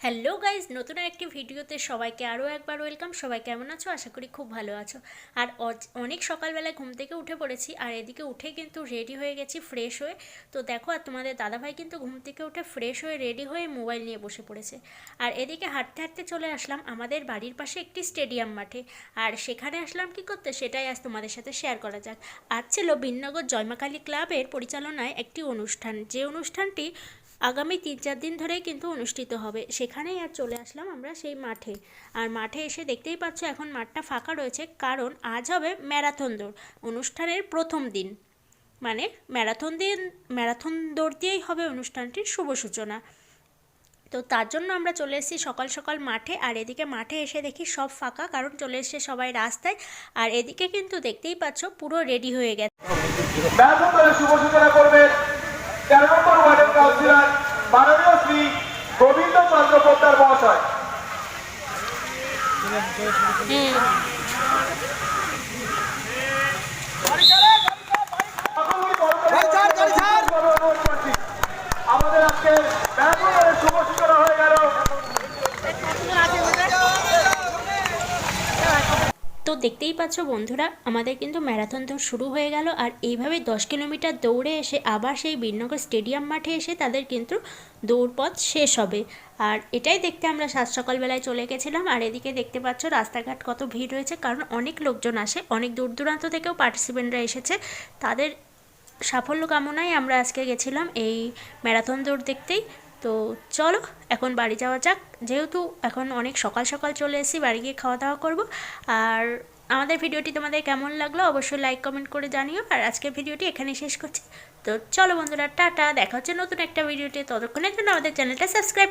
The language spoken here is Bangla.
হ্যালো গাইজ নতুন একটি ভিডিওতে সবাইকে আরও একবার ওয়েলকাম সবাই কেমন আছো? আশা করি খুব ভালো আছো। আর অনেক সকালবেলায় ঘুম থেকে উঠে পড়েছি, আর এদিকে উঠে কিন্তু রেডি হয়ে গেছি ফ্রেশ হয়ে। তো দেখো, আর তোমাদের দাদাভাই কিন্তু ঘুম থেকে উঠে ফ্রেশ হয়ে রেডি হয়ে মোবাইল নিয়ে বসে পড়েছে। আর এদিকে হাঁটতে হাঁটতে চলে আসলাম আমাদের বাড়ির পাশে একটি স্টেডিয়াম মাঠে। আর সেখানে আসলাম কি করতে? সেটাই আজ তোমাদের সাথে শেয়ার করা যাক। আজ ছিল বিনগর জয়মাকালী ক্লাবের পরিচালনায় একটি অনুষ্ঠান। যে অনুষ্ঠানটি আগামী তিন চার দিন ধরেই কিন্তু অনুষ্ঠিত হবে। সেখানেই আর চলে আসলাম আমরা সেই মাঠে। আর মাঠে এসে দেখতেই পাচ্ছ এখন মাঠটা ফাঁকা রয়েছে, কারণ আজ হবে ম্যারাথন দৌড়, অনুষ্ঠানের প্রথম দিন। মানে ম্যারাথন দিন, ম্যারাথন দৌড় দিয়েই হবে অনুষ্ঠানটির শুভ সূচনা। তো তার জন্য আমরা চলে এসেছি সকাল সকাল মাঠে, আর এদিকে মাঠে এসে দেখি সব ফাঁকা, কারণ চলে এসেছে সবাই রাস্তায়। আর এদিকে কিন্তু দেখতেই পাচ্ছ পুরো রেডি হয়ে গেছে। শুভ সূচনা শ্রী গোবিন্দ চন্দ্র পোদ্দার মহাশয় সকলকে করতালি অনুরোধ করছি। আমাদের আজকে ব্যাপক করে শুভ সূচনা হয়ে গেল তো দেখতেই পাচ্ছ বন্ধুরা, আমাদের কিন্তু ম্যারাথন দৌড় শুরু হয়ে গেল আর এইভাবে দশ কিলোমিটার দৌড়ে এসে আবার সেই বীরনগর স্টেডিয়াম মাঠে এসে তাদের কিন্তু দৌড়পথ শেষ হবে। আর এটাই দেখতে আমরা সাত সকালবেলায় চলে গেছিলাম আর এদিকে দেখতে পাচ্ছ রাস্তাঘাট কত ভিড় রয়েছে, কারণ অনেক লোকজন আসে, অনেক দূর দূরান্ত থেকেও পার্টিসিপেন্টরা এসেছে। তাদের সাফল্য কামনায় আমরা আজকে গেছিলাম এই ম্যারাথন দৌড় দেখতেই। তো চলো, এখন বাড়ি যাওয়া যাক। যেহেতু এখন অনেক সকাল সকাল চলে এসেছি, বাড়ি গিয়ে খাওয়া দাওয়া করব। আর আমাদের ভিডিওটি তোমাদের কেমন লাগল অবশ্যই লাইক কমেন্ট করে জানিও। আর আজকের ভিডিওটি এখানে শেষ করছি। তো চলো বন্ধুরা, টাটা। দেখা হচ্ছে নতুন একটা ভিডিওতে। ততক্ষণের জন্য আমাদের চ্যানেলটা সাবস্ক্রাইব